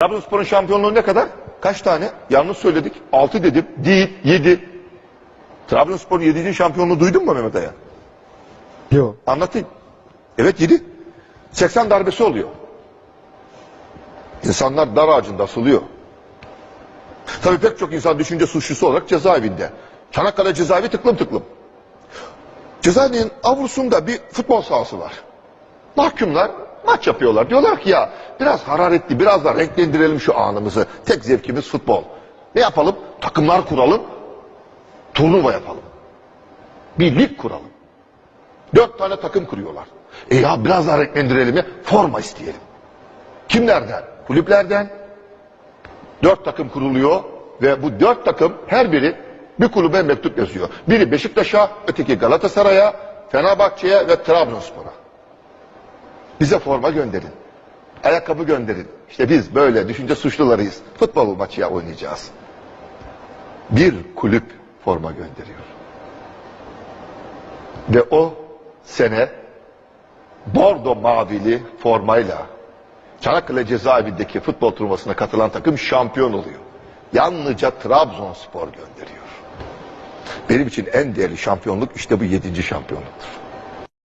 Trabzonspor'un şampiyonluğu ne kadar? Kaç tane? Yanlış söyledik. 6 dedim. Değil. 7. Trabzonspor'un 7. şampiyonluğu duydun mu Mehmet Aya? Yok. Anlatayım. Evet 7. 80 darbesi oluyor. İnsanlar dar ağacında asılıyor. Tabii pek çok insan düşünce suçlusu olarak cezaevinde. Çanakkale cezaevi tıklım tıklım. Cezaevinin avlusunda bir futbol sahası var. Mahkumlar maç yapıyorlar. Diyorlar ki ya biraz hararetli, biraz da renklendirelim şu anımızı. Tek zevkimiz futbol. Ne yapalım? Takımlar kuralım. Turnuva yapalım. Bir lig kuralım. Dört tane takım kuruyorlar. E ya biraz daha renklendirelim ya. Forma isteyelim. Kimlerden? Kulüplerden. Dört takım kuruluyor ve bu dört takım her biri bir kulübe mektup yazıyor. Biri Beşiktaş'a, öteki Galatasaray'a, Fenerbahçe'ye ve Trabzonspor'a. Bize forma gönderin. Ayakkabı gönderin. İşte biz böyle düşünce suçlularıyız. Futbol maçı ya oynayacağız. Bir kulüp forma gönderiyor. Ve o sene bordo mavili formayla Çanakkale cezaevindeki futbol turnuvasına katılan takım şampiyon oluyor. Yalnızca Trabzonspor gönderiyor. Benim için en değerli şampiyonluk işte bu yedinci şampiyonluktur.